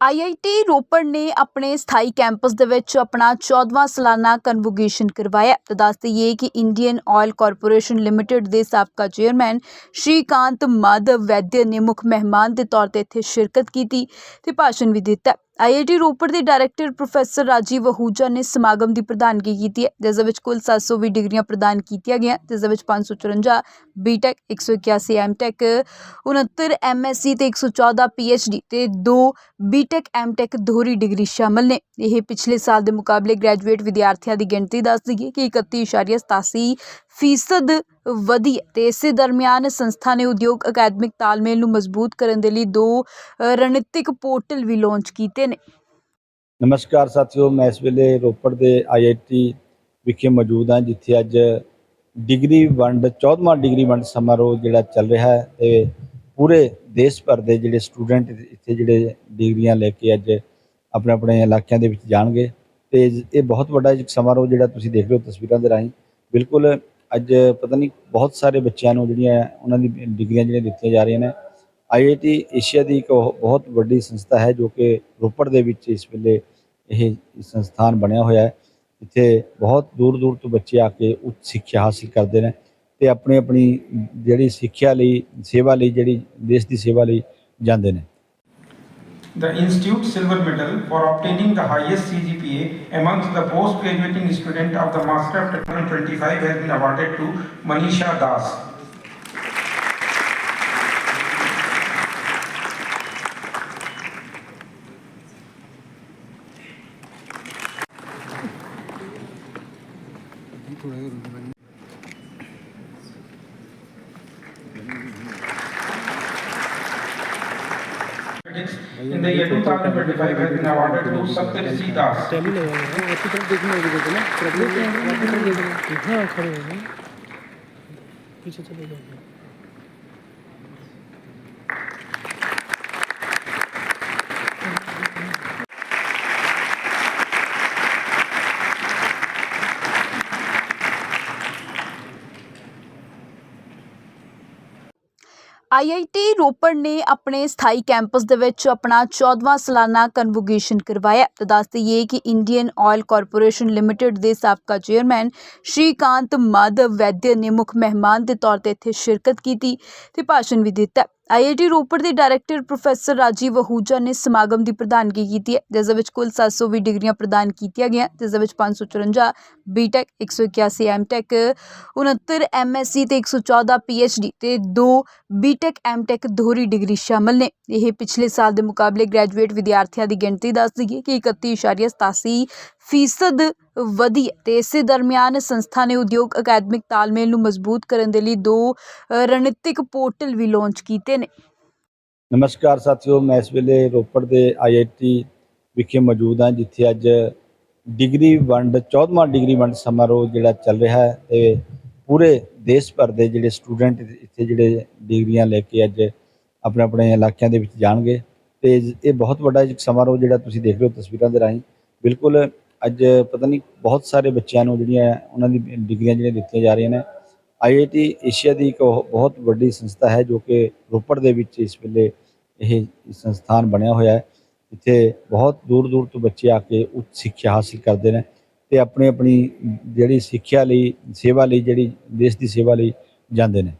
IIT Ropar ਨੇ ਆਪਣੇ ਸਥਾਈ ਕੈਂਪਸ ਦੇ ਵਿੱਚ ਆਪਣਾ 14ਵਾਂ ਸਾਲਾਨਾ ਕਨਵੋਕੇਸ਼ਨ ਕਰਵਾਇਆ ਤਾਂ ਦੱਸ ਦਈਏ ਕਿ ਇੰਡੀਅਨ ਆਇਲ ਕਾਰਪੋਰੇਸ਼ਨ ਲਿਮਟਿਡ ਦੇ ਸਾਬਕਾ ਚੇਅਰਮੈਨ ਸ਼੍ਰੀਕਾਂਤ ਮਾਧਵ ਵੈਦਿਆ ਨੇ ਮੁੱਖ ਮਹਿਮਾਨ ਦੇ ਤੌਰ ਤੇ ਇੱਥੇ ਸ਼ਿਰਕਤ ਕੀਤੀ ਤੇ ਭਾਸ਼ਣ ਵੀ ਦਿੱਤਾ ਆਈਆਈਟੀ ਰੋਪੜ ਦੇ ਡਾਇਰੈਕਟਰ ਪ੍ਰੋਫੈਸਰ ਰਾਜੀਵ ਅਹੂਜਾ ਨੇ ਸਮਾਗਮ ਦੀ ਪ੍ਰਧਾਨਗੀ ਕੀਤੀ ਹੈ, ਜਿਸ ਦੇ ਵਿੱਚ ਕੁੱਲ 720 ਡਿਗਰੀਆਂ ਪ੍ਰਦਾਨ ਕੀਤੀਆਂ ਗਈਆਂ, ਜਿਸ ਦੇ ਵਿੱਚ 554 ਬੀਟੈਕ 181 ਐਮਟੈਕ 69 ਐਮਐਸਸੀ ਤੇ 114 ਪੀਐਚਡੀ ਤੇ 2 ਬੀਟੈਕ ਐਮਟੈਕ ਦੋਹਰੀ ਡਿਗਰੀ ਸ਼ਾਮਲ ਨੇ। ਇਹ ਪਿਛਲੇ ਸਾਲ ਦੇ ਮੁਕਾਬਲੇ ਗ੍ਰੈਜੂਏਟ ਵਿਦਿਆਰਥੀਆਂ ਦੀ ਗਿਣਤੀ ਦੱਸਦੀ ਹੈ ਕਿ 31.87 ਫੀਸਦ ਵਧੀ ਹੈ ਤੇ ਇਸੇ ਦਰਮਿਆਨ ਸੰਸਥਾ ਨੇ ਉਦਯੋਗ ਅਕਾਦਮਿਕ ਤਾਲਮੇਲ ਨੂੰ ਮਜ਼ਬੂਤ ਕਰਨ ਦੇ ਲਈ ਦੋ ਰਣਨੀਤਿਕ ਪੋਰਟਲ ਵੀ ਲਾਂਚ ਕੀਤੇ ਨੇ। ਨਮਸਕਾਰ ਸਾਥੀਓ, ਮੈਂ ਇਸ ਵੇਲੇ ਰੋਪੜ ਦੇ ਆਈਆਈਟੀ ਵਿਖੇ ਮੌਜੂਦ ਹਾਂ, ਜਿੱਥੇ ਅੱਜ ਡਿਗਰੀ ਵੰਡ 14ਵਾਂ ਡਿਗਰੀ ਵੰਡ ਸਮਾਰੋਹ ਜਿਹੜਾ ਚੱਲ ਰਿਹਾ ਹੈ ਤੇ ਪੂਰੇ ਦੇਸ਼ ਭਰ ਦੇ ਜਿਹੜੇ ਸਟੂਡੈਂਟ ਇੱਥੇ ਜਿਹੜੇ ਡਿਗਰੀਆਂ ਲੈ ਕੇ ਅੱਜ ਆਪਣੇ ਆਪਣੇ ਇਲਾਕਿਆਂ ਦੇ ਵਿੱਚ ਜਾਣਗੇ। ਤੇ ਇਹ ਬਹੁਤ ਵੱਡਾ ਇੱਕ ਸਮਾਰੋਹ ਜਿਹੜਾ ਤੁਸੀਂ ਦੇਖ ਰਹੇ ਹੋ ਤਸਵੀਰਾਂ ਦੇ ਰਾਹੀਂ। ਬਿਲਕੁਲ ਅੱਜ ਪਤਾ ਨਹੀਂ ਬਹੁਤ ਸਾਰੇ ਬੱਚਿਆਂ ਨੂੰ ਜਿਹੜੀਆਂ ਉਹਨਾਂ ਦੀ ਡਿਗਰੀਆਂ ਜਿਹੜੀਆਂ ਦਿੱਤੀਆਂ ਜਾ ਰਹੀਆਂ ਨੇ। ਆਈਆਈਟੀ ਏਸ਼ੀਆ ਦੀ ਇੱਕ ਬਹੁਤ ਵੱਡੀ ਸੰਸਥਾ ਹੈ ਜੋ ਕਿ ਰੋਪੜ ਦੇ ਵਿੱਚ ਇਸ ਵੇਲੇ ਇਹ ਸੰਸਥਾਨ ਬਣਿਆ ਹੋਇਆ ਹੈ। ਇੱਥੇ ਬਹੁਤ ਦੂਰ ਦੂਰ ਤੋਂ ਬੱਚੇ ਆ ਕੇ ਉੱਚ ਸਿੱਖਿਆ ਹਾਸਲ ਕਰਦੇ ਨੇ ਤੇ ਆਪਣੀ ਆਪਣੀ ਜਿਹੜੀ ਸਿੱਖਿਆ ਲਈ, ਸੇਵਾ ਲਈ, ਜਿਹੜੀ ਦੇਸ਼ ਦੀ ਸੇਵਾ ਲਈ ਜਾਂਦੇ ਨੇ। The Institute Silver Medal for obtaining the highest CGPA amongst the post-graduating student of the Master of Technology 25 has been awarded to Manisha Das. In the year 2025 has been awarded to Saptarshi Das. Tally लगा हुआ IIT Ropar ਨੇ ਆਪਣੇ ਸਥਾਈ campus ਦੇ ਵਿੱਚ ਆਪਣਾ 14ਵਾਂ ਸਾਲਾਨਾ convocation ਕਰਵਾਇਆ। ਤਾਂ ਦੱਸ ਦਈਏ ਕਿ ਇੰਡੀਅਨ ਆਇਲ ਕਾਰਪੋਰੇਸ਼ਨ ਲਿਮਟਿਡ ਦੇ ਸਾਬਕਾ ਚੇਅਰਮੈਨ ਸ਼੍ਰੀਕਾਂਤ ਮਾਧਵ ਵੈਦਿਆ ਨੇ ਮੁੱਖ ਮਹਿਮਾਨ ਦੇ ਤੌਰ ਤੇ ਇੱਥੇ ਸ਼ਿਰਕਤ ਕੀਤੀ ਤੇ ਭਾਸ਼ਣ ਵੀ ਦਿੱਤਾ। ਆਈਆਈਟੀ ਰੋਪੜ ਦੇ ਡਾਇਰੈਕਟਰ ਪ੍ਰੋਫੈਸਰ ਰਾਜੀਵ ਅਹੂਜਾ ਨੇ ਸਮਾਗਮ ਦੀ ਪ੍ਰਧਾਨਗੀ ਕੀਤੀ ਹੈ, ਜਿਸ ਦੇ ਵਿੱਚ ਕੁੱਲ 720 ਡਿਗਰੀਆਂ ਪ੍ਰਦਾਨ ਕੀਤੀਆਂ ਗਈਆਂ, ਜਿਸ ਦੇ ਵਿੱਚ 554 ਬੀਟੈਕ 181 ਐਮਟੈਕ 69 ਐਮਐਸਸੀ ਤੇ 114 ਪੀਐਚਡੀ ਤੇ 2 ਬੀਟੈਕ ਐਮਟੈਕ ਦੋਹਰੀ ਡਿਗਰੀ ਸ਼ਾਮਲ ਨੇ। ਇਹ ਪਿਛਲੇ ਸਾਲ ਦੇ ਮੁਕਾਬਲੇ ਗ੍ਰੈਜੂਏਟ ਵਿਦਿਆਰਥੀਆਂ ਦੀ ਗਿਣਤੀ ਦੱਸਦੀ ਹੈ ਕਿ 31.87 ਫੀਸਦ ਵਧੀ ਹੈ ਤੇ ਇਸੇ ਦਰਮਿਆਨ ਸੰਸਥਾ ਨੇ ਉਦਯੋਗ ਅਕਾਦਮਿਕ ਤਾਲਮੇਲ ਨੂੰ ਮਜ਼ਬੂਤ ਕਰਨ ਦੇ ਲਈ ਦੋ ਰਣਨੀਤਿਕ ਪੋਰਟਲ ਵੀ ਲਾਂਚ ਕੀਤੇ ਨੇ। ਨਮਸਕਾਰ ਸਾਥੀਓ, ਮੈਂ ਇਸ ਵੇਲੇ ਰੋਪੜ ਦੇ ਆਈਆਈਟੀ ਵਿਖੇ ਮੌਜੂਦ ਹਾਂ, ਜਿੱਥੇ ਅੱਜ ਡਿਗਰੀ ਵੰਡ 14ਵਾਂ ਡਿਗਰੀ ਵੰਡ ਸਮਾਰੋਹ ਜਿਹੜਾ ਚੱਲ ਰਿਹਾ ਹੈ ਤੇ ਪੂਰੇ ਦੇਸ਼ ਭਰ ਦੇ ਜਿਹੜੇ ਸਟੂਡੈਂਟ ਇੱਥੇ ਜਿਹੜੇ ਡਿਗਰੀਆਂ ਲੈ ਕੇ ਅੱਜ ਆਪਣੇ ਆਪਣੇ ਇਲਾਕਿਆਂ ਦੇ ਵਿੱਚ ਜਾਣਗੇ। ਤੇ ਇਹ ਬਹੁਤ ਵੱਡਾ ਇੱਕ ਸਮਾਰੋਹ ਜਿਹੜਾ ਤੁਸੀਂ ਦੇਖ ਰਹੇ ਹੋ ਤਸਵੀਰਾਂ ਦੇ ਰਾਹੀਂ। ਬਿਲਕੁਲ ਅੱਜ ਪਤਾ ਨਹੀਂ ਬਹੁਤ ਸਾਰੇ ਬੱਚਿਆਂ ਨੂੰ ਜਿਹੜੀਆਂ ਉਹਨਾਂ ਦੀ ਡਿਗਰੀਆਂ ਜਿਹੜੀਆਂ ਦਿੱਤੀਆਂ ਜਾ ਰਹੀਆਂ ਨੇ। ਆਈਆਈਟੀ ਏਸ਼ੀਆ ਦੀ ਇੱਕ ਉਹ ਬਹੁਤ ਵੱਡੀ ਸੰਸਥਾ ਹੈ ਜੋ ਕਿ ਰੋਪੜ ਦੇ ਵਿੱਚ ਇਸ ਵੇਲੇ ਇਹ ਸੰਸਥਾਨ ਬਣਿਆ ਹੋਇਆ ਹੈ। ਇੱਥੇ ਬਹੁਤ ਦੂਰ ਦੂਰ ਤੋਂ ਬੱਚੇ ਆ ਕੇ ਉੱਚ ਸਿੱਖਿਆ ਹਾਸਲ ਕਰਦੇ ਨੇ ਤੇ ਆਪਣੀ ਆਪਣੀ ਜਿਹੜੀ ਸਿੱਖਿਆ ਲਈ, ਸੇਵਾ ਲਈ, ਜਿਹੜੀ ਦੇਸ਼ ਦੀ ਸੇਵਾ ਲਈ ਜਾਂਦੇ ਨੇ।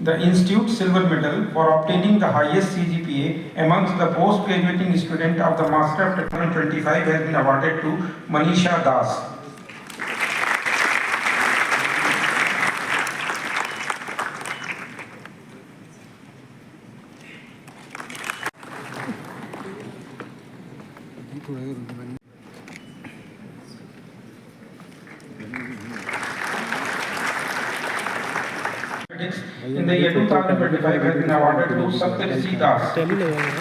The Institute Silver Medal for obtaining the highest CGPA amongst the post-graduating student of the Master of Technology 25 has been awarded to Manisha Das. In the year 2025 has been awarded to Saptarshi Das. Tally लगा हुआ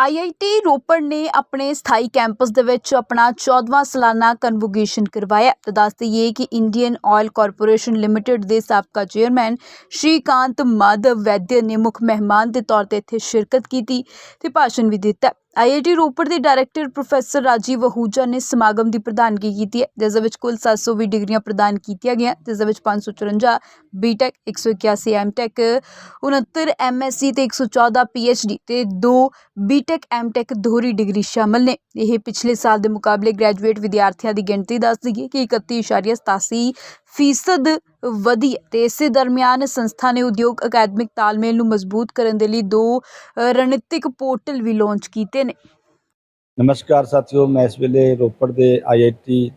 IIT Ropar ਨੇ ਆਪਣੇ ਸਥਾਈ campus ਦੇ ਵਿੱਚ ਆਪਣਾ 14ਵਾਂ ਸਾਲਾਨਾ convocation ਕਰਵਾਇਆ। ਤੇ ਦੱਸ ਦਈਏ ਕਿ ਇੰਡੀਅਨ ਆਇਲ ਕਾਰਪੋਰੇਸ਼ਨ ਲਿਮਟਿਡ ਦੇ ਸਾਬਕਾ ਚੇਅਰਮੈਨ ਸ਼੍ਰੀਕਾਂਤ ਮਾਧਵ ਵੈਦਿਆ ਨੇ ਮੁੱਖ ਮਹਿਮਾਨ ਦੇ ਤੌਰ ਤੇ ਇੱਥੇ ਸ਼ਿਰਕਤ ਕੀਤੀ ਤੇ ਭਾਸ਼ਣ ਵੀ ਦਿੱਤਾ। ਆਈਆਈਟੀ ਰੋਪੜ ਦੇ ਡਾਇਰੈਕਟਰ ਪ੍ਰੋਫੈਸਰ ਰਾਜੀਵ ਅਹੂਜਾ ਨੇ ਸਮਾਗਮ ਦੀ ਪ੍ਰਧਾਨਗੀ ਕੀਤੀ ਹੈ, ਜਿਸ ਦੇ ਵਿੱਚ ਕੁੱਲ 720 ਡਿਗਰੀਆਂ ਪ੍ਰਦਾਨ ਕੀਤੀਆਂ ਗਈਆਂ, ਜਿਸ ਦੇ ਵਿੱਚ 554 ਬੀਟੈਕ 181 ਐਮਟੈਕ 69 ਐਮਐਸਸੀ ਤੇ 114 ਪੀਐਚਡੀ ਤੇ 2 ਬੀਟੈਕ ਐਮਟੈਕ ਦੋਹਰੀ ਡਿਗਰੀ ਸ਼ਾਮਲ ਨੇ। ਇਹ ਪਿਛਲੇ ਸਾਲ ਦੇ ਮੁਕਾਬਲੇ ਗ੍ਰੈਜੂਏਟ ਵਿਦਿਆਰਥੀਆਂ ਦੀ ਗਿਣਤੀ ਦੱਸਦੀ ਹੈ ਕਿ 31.87 ਫੀਸਦ ਵਧੀ ਹੈ ਤੇ ਇਸੇ ਦਰਮਿਆਨ ਸੰਸਥਾ ਨੇ ਉਦਯੋਗ ਅਕਾਦਮਿਕ ਤਾਲਮੇਲ ਨੂੰ ਮਜ਼ਬੂਤ ਕਰਨ ਦੇ ਲਈ ਦੋ ਰਣਨੀਤਿਕ ਪੋਰਟਲ ਵੀ ਲਾਂਚ ਕੀਤੇ ਨੇ। ਨਮਸਕਾਰ ਸਾਥੀਓ, ਮੈਂ ਇਸ ਵੇਲੇ ਰੋਪੜ ਦੇ ਆਈਆਈਟੀ